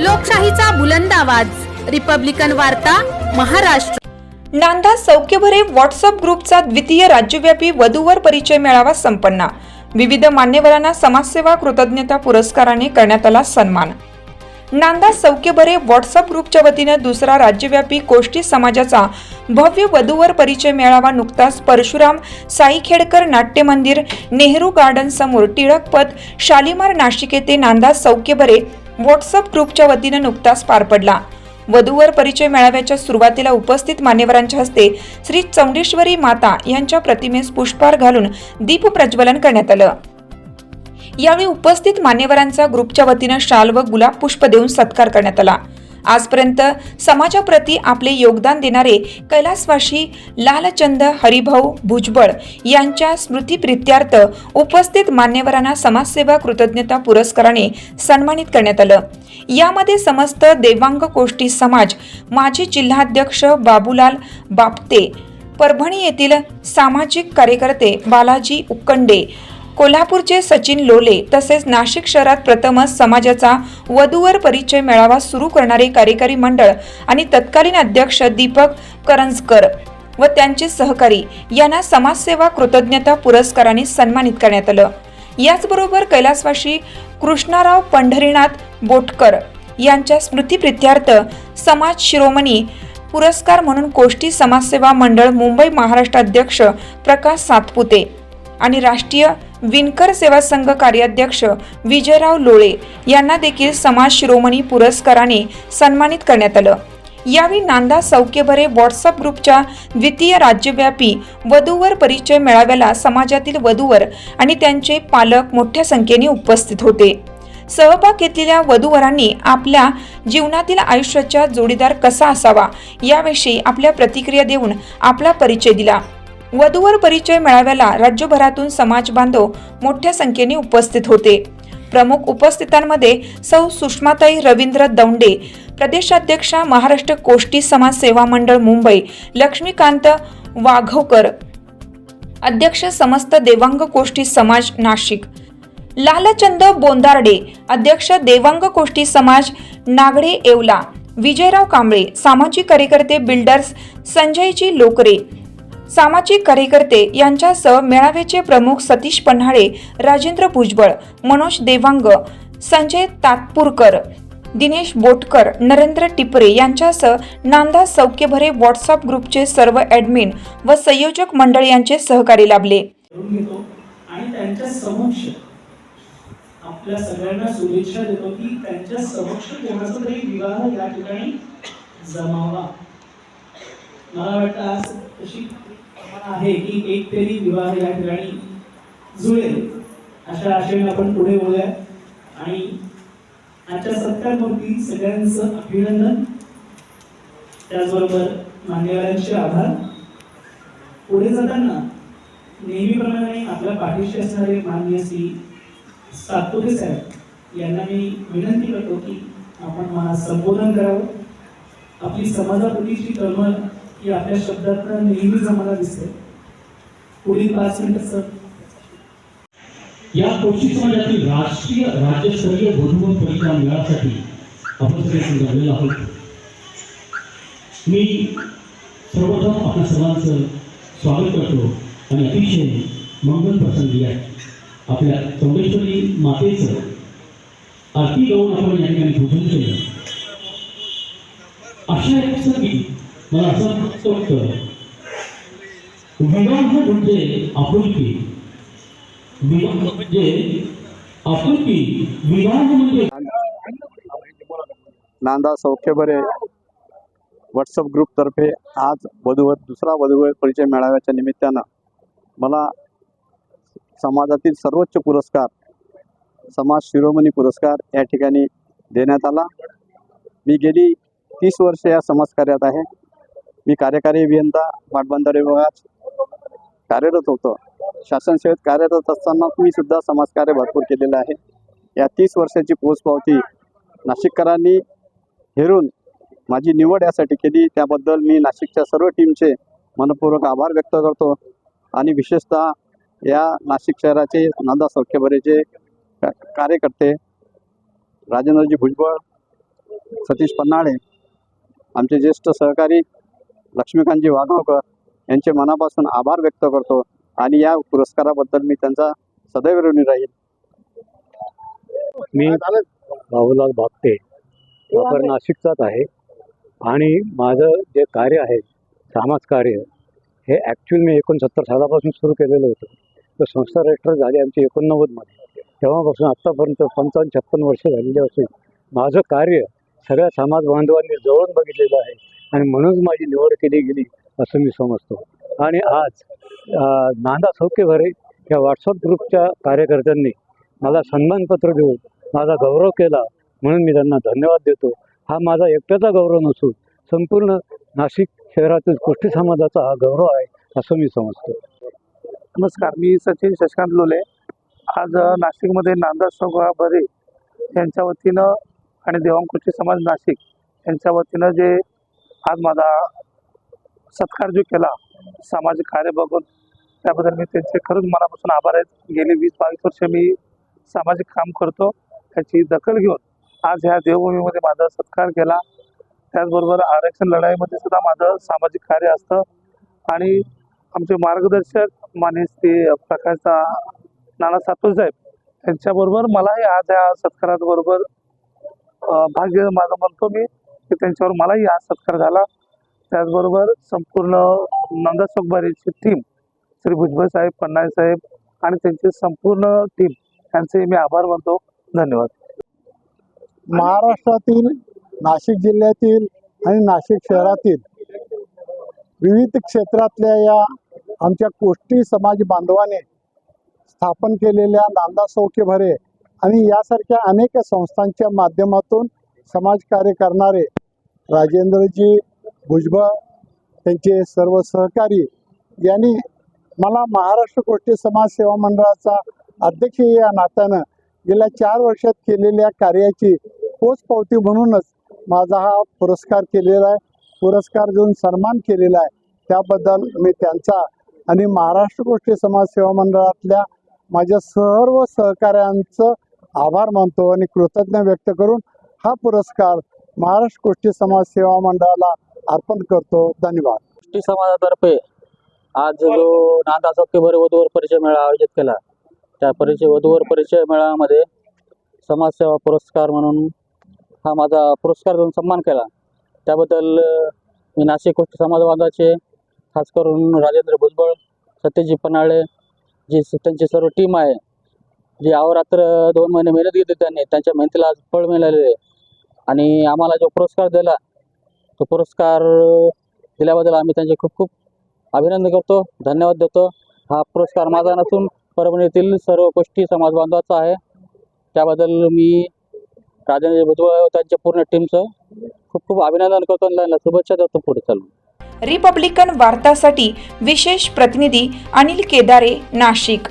लोकशाहीचा बुलंद आवाज. रिपब्लिकन वार्ता महाराष्ट्र. नांदा सौख्यभरे व्हॉट्सअप ग्रुपचा द्वितीय राज्यव्यापी वधूवर परिचय मेळावा संपन्न. विविध मान्यवरांना समाजसेवा कृतज्ञता पुरस्काराने करण्यात आला सन्मान. नांदा सौख्यभरे व्हॉट्सअप ग्रुपच्या वतीनं दुसरा राज्यव्यापी कोष्टी समाजाचा भव्य वधूवर परिचय मेळावा नुकताच परशुराम साईखेडकर नाट्य मंदिर नेहरू गार्डन समोर टिळकपथ शालिमार नाशिक येथे नांदा सौख्यभरे व्हॉट्सअप ग्रुपच्या वतीनं नुकताच पार पडला. वधूवर परिचय मेळाव्याच्या सुरुवातीला उपस्थित मान्यवरांच्या हस्ते श्री चौंडेश्वरी माता यांच्या प्रतिमेस पुष्पहार घालून दीप प्रज्वलन करण्यात आलं. यावेळी उपस्थित मान्यवरांचा ग्रुपच्या वतीनं शाल व गुलाब पुष्प देऊन सत्कार करण्यात आला. आजपर्यंत समाजाप्रती आपले योगदान देणारे कैलासवाशी लालचंद हरिभाऊ भुजबळ यांच्या स्मृतीप्रित्यार्थ उपस्थित मान्यवरांना समाजसेवा कृतज्ञता पुरस्काराने सन्मानित करण्यात आलं. यामध्ये समस्त देवांग कोष्टी समाज माजी जिल्हाध्यक्ष बाबूलाल बापते परभणी येथील सामाजिक कार्यकर्ते बालाजी उक्कंडे कोल्हापूरचे सचिन लोले तसेच नाशिक शहरात प्रथमच समाजाचा वधूवर परिचय मेळावा सुरू करणारे कार्यकारी मंडळ आणि तत्कालीन अध्यक्ष दीपक करंजकर व त्यांचे सहकारी यांना समाजसेवा कृतज्ञता पुरस्काराने सन्मानित करण्यात आलं. याचबरोबर कैलासवाशी कृष्णाराव पंढरीनाथ बोटकर यांच्या स्मृतीप्रित्यार्थ समाज शिरोमणी पुरस्कार म्हणून कोष्टी समाजसेवा मंडळ मुंबई महाराष्ट्र अध्यक्ष प्रकाश सातपुते आणि राष्ट्रीय विणकर सेवा संघ कार्याध्यक्ष विजयराव लोळे यांना देखील समाज शिरोमणी पुरस्काराने सन्मानित करण्यात आलं. यावेळी नांदा सौख्यभरे व्हॉट्सअप ग्रुपच्या द्वितीय राज्यव्यापी वधूवर परिचय मेळाव्याला समाजातील वधूवर आणि त्यांचे पालक मोठ्या संख्येने उपस्थित होते. सहभाग घेतलेल्या वधूवरांनी आपल्या जीवनातील आयुष्याचा जोडीदार कसा असावा याविषयी आपल्या प्रतिक्रिया देऊन आपला परिचय दिला. वधूवर परिचय मेळाव्याला राज्यभरातून समाज बांधव मोठ्या संख्येने उपस्थित होते. प्रमुख उपस्थितांमध्ये सौ सुषमाताई रवींद्र दौंडे प्रदेशाध्यक्षा महाराष्ट्र कोष्टी समाज सेवा मंडळ मुंबई लक्ष्मीकांत वाघवकर अध्यक्ष समस्त देवांग कोष्टी समाज नाशिक लालचंद बोंदार्डे अध्यक्ष देवांग कोष्टी समाज नागडे येवला विजयराव कांबळे सामाजिक कार्यकर्ते बिल्डर्स संजयजी लोकरे सामाजिक कार्यकर्ते यांच्यासह मेळाव्याचे प्रमुख सतीश पन्हाळे राजेंद्र भुजबळ मनोज देवांग संजय तात्पूरकर दिनेश बोटकर नरेंद्र टिपरे यांच्यासह नांदा सौख्यभरे व्हॉट्सअप ग्रुपचे सर्व ॲडमिन व संयोजक मंडळ यांचे सहकारी लाभले. आणि त्यांच्या समक्ष आपल्या सगळ्यांना शुभेच्छा देतो की त्यांच्या समक्ष कोणाचा तरी विवाह या ठिकाणी जमावा. मला वाटतं आज तशी कल्पना आहे की एक तरी विवाह या ठिकाणी जुळेल अशा आशेने आपण पुढे बोलूया आणि आजच्या सत्कारमूर्ती सगळ्यांचं अभिनंदन. त्याचबरोबर मान्यवरांचे आभार. पुढे जाताना नेहमीप्रमाणे आपल्या पाठीशी असणारे मान्य श्री सातपुरे साहेब यांना मी विनंती करतो की आपण मला संबोधन करावं. आपली समाजाप्रतीची तळमळ ही आपल्या शब्दात नेहमीच आम्हाला दिसते पुढील पाच मिनिट सर. या कोशी समाजातील राष्ट्रीय राज्यस्तरीय वधूवर परीक्षा मेळासाठी आपण सगळे संघालेलो आहोत. मी सर्वप्रथम आपल्या सर्वांचं स्वागत करतो आणि अतिशय मंगल प्रसंगी आहे. आपल्या चौंडेश्वरी मातेचं आरती गाऊन आपण या ठिकाणी पूजन केलं अशा एक प्रसंगी मला असं वाटतं विवाह म्हणजे आपुलकी. विवाह म्हणजे आपुलकी. विवाह म्हणजे नांदा सौख्यभरे व्हॉट्सअप ग्रुपतर्फे आज वधूवर दुसरा वधूवर परिचय मेळाव्याच्या निमित्तानं मला समाजातील सर्वोच्च पुरस्कार समाज शिरोमणी पुरस्कार या ठिकाणी देण्यात आला. मी गेली तीस वर्ष या समाजकार्यात आहे. मी कार्यकारी अभियंता पाटबंधारे विभागात कार्यरत होतो. शासन सेवेत कार्यरत असताना मी सुद्धा समाजकार्य भरपूर केलेलं आहे. या तीस वर्षाची पोचपावती नाशिककरांनी हेरून माझी निवड यासाठी केली. त्याबद्दल मी नाशिकच्या सर्व टीमचे मनपूर्वक आभार व्यक्त करतो. आणि विशेषतः या नाशिक शहराचे नांदा सौख्यभरेचे का- कार्यकर्ते राजेंद्रजी भुजबळ सतीश पन्हाळे आमचे ज्येष्ठ सहकारी लक्ष्मीकांतजी वाघावकर यांचे मनापासून आभार व्यक्त करतो आणि या पुरस्काराबद्दल मी त्यांचा सदैव ऋणी राहील. मी बाबूलाल भागते वापर नाशिकचाच आहे. आणि माझं जे कार्य आहे समाजकार्य हे ॲक्च्युअल मी एकोणसत्तर सालापासून सुरू केलेलं होतं. तर संस्था रजिस्टर झाली आमची एकोणनव्वदमध्ये. तेव्हापासून आत्तापर्यंत पंचावन्न छप्पन वर्ष झालेली असून माझं कार्य सगळ्या समाज बांधवांनी जवळून बघितलेलं आहे. आणि म्हणूनच माझी निवड केली गेली असं मी समजतो. आणि आज अं, नांदा सौख्यभरे या व्हॉट्सअप ग्रुपच्या कार्यकर्त्यांनी मला सन्मानपत्र देऊन माझा गौरव केला म्हणून मी त्यांना धन्यवाद देतो. हा माझा एकट्याचा गौरव नसून संपूर्ण नाशिक शहरातील कुष्टी समाजाचा हा गौरव आहे असं मी समजतो. नमस्कार मी सचिन शशकांत लोले. आज नाशिकमध्ये नांदा सोगा बरे यांच्या वतीनं आणि देवांकुची समाज नाशिक यांच्या वतीनं जे आज माझा सत्कार जो केला सामाजिक कार्य बघून त्याबद्दल मी त्यांचे खरंच मनापासून आभार आहेत गेली वीस बावीस वर्ष मी सामाजिक काम करतो त्याची दखल घेऊन आज ह्या देवभूमीमध्ये माझा सत्कार केला. त्याचबरोबर आरक्षण लढाईमध्ये सुद्धा माझं सामाजिक कार्य असतं. आणि आमचे मार्गदर्शक माने ते प्रकाश नाना सातोष साहेब यांच्याबरोबर मलाही आज या सत्कारात बरोबर भाग्य माझं म्हणतो मी. की त्यांच्यावर मलाही हा सत्कार झाला. त्याचबरोबर संपूर्ण नंदा टीम श्री भुजबळ साहेब पन्नाळे साहेब आणि त्यांची संपूर्ण टीम यांचे मी आभार मानतो. धन्यवाद. महाराष्ट्रातील नाशिक जिल्ह्यातील आणि नाशिक शहरातील विविध क्षेत्रातल्या या आमच्या कोष्टी समाज बांधवाने स्थापन केलेल्या नांदा सौख्य भरे आणि यासारख्या अनेक संस्थांच्या माध्यमातून समाजकार्य करणारे राजेंद्रजी भुजबळ त्यांचे सर्व सहकारी यांनी मला महाराष्ट्र कोष्टी समाज सेवा मंडळाचा अध्यक्ष या नात्यानं गेल्या चार वर्षात केलेल्या कार्याची पोचपावती म्हणूनच माझा हा पुरस्कार केलेला आहे. पुरस्कार देऊन सन्मान केलेला आहे. त्याबद्दल मी त्यांचा आणि महाराष्ट्र गोष्टी समाज सेवा मंडळातल्या माझ्या सर्व सहकाऱ्यांचं आभार मानतो आणि कृतज्ञ व्यक्त करून हा पुरस्कार महाराष्ट्र गोष्टी समाज सेवा मंडळाला अर्पण करतो. धन्यवाद. गोष्टी समाजातर्फे आज जो नांदा सौख्यभर वधूवर परिचय मेळा आयोजित केला त्या परिचय वधूवर परिचय मेळाव्यामध्ये समाजसेवा पुरस्कार म्हणून हा माझा पुरस्कार देऊन सन्मान केला. त्याबद्दल मी नाशिक गोष्टी समाज बांधवाचे खास करून राजेंद्र भुजबळ सत्यजी पन्हाळे जी त्यांची सर्व टीम आहे जी अहोरात्र दोन महिने मेहनत घेतली त्यांनी त्यांच्या मेहनतीला आज फळ मिळालेले आहे. आणि आम्हाला जो पुरस्कार दिला तो पुरस्कार दिल्याबद्दल आम्ही त्यांचे खूप खूप अभिनंदन करतो धन्यवाद देतो. हा पुरस्कार माझा नसून परभणीतील सर्व गोष्टी समाज बांधवाचा आहे. त्याबद्दल मी राजेंद्र भुजबळ त्यांच्या पूर्ण टीमचं खूप खूप अभिनंदन करतो आणि त्यांना शुभेच्छा देतो पुढे चालून. रिपब्लिकन वार्तासाठी विशेष प्रतिनिधी अनिल केदारे नाशिक.